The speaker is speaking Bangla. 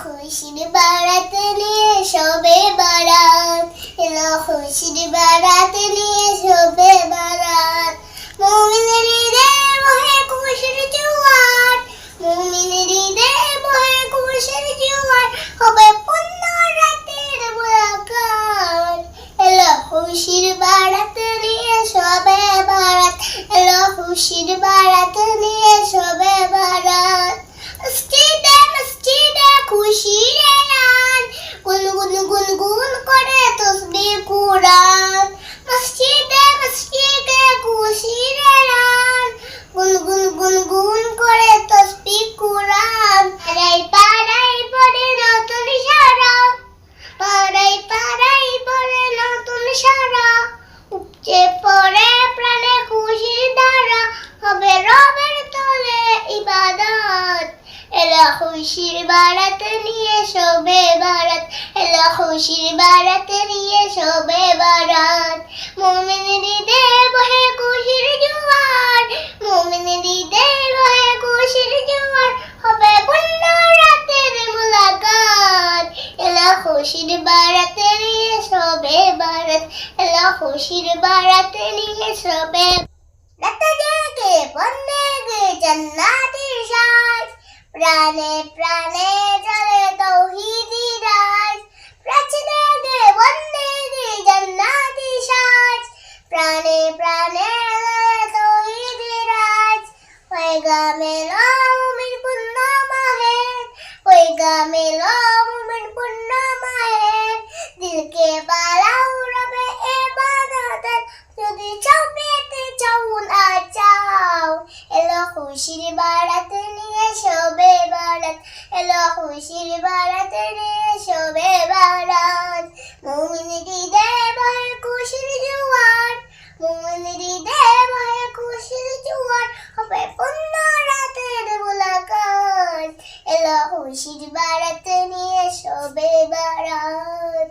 খুশির বারাত নিয়ে সবে বারাত। এলো খুশির বারাত নিয়ে সবে বারাত। মুমিনের ঈদে বহে খুশির জোয়ার বহে খুশির জোয়ার। হবে রাতের এলো খুশির নিয়ে সবে এলো খুশির নিয়ে সবে খুশির বারাত নিয়ে শোবে বারাত। এলা খুশির বারাত নিয়ে শোবে বারাত। মুমিনের ঈদে বহে খুশির জোয়ার। মুমিনের ঈদে বহে খুশির জোয়ার। হবে পূর্ণ রাতের মুলাকাত। এলা খুশির বারাত নিয়ে শোবে বারাত। এলা খুশির বারাত নিয়ে শোবে রাতে জেগে বন্দে গে জান্নাতের সাজ প্রাণে প্রাণে চলে তৌহিদি রাজ। প্রাচীনে গে বন্দে গে জান্নাতি সাজ। প্রাণে প্রাণে চলে তৌহিদি রাজ। হয়ে গামে খুশির বারাত নিয়ে শোবে বারাত। এলো খুশির বারাত নিয়ে শোবে বারাত। মুমিনের হৃদে বহে খুশির জোয়ার। মুমিনের হৃদে বহে খুশির জোয়ার হবে পূর্ণ রাতের মুলাকাত। এলো খুশির বারাত নিয়ে শোবে বারাত।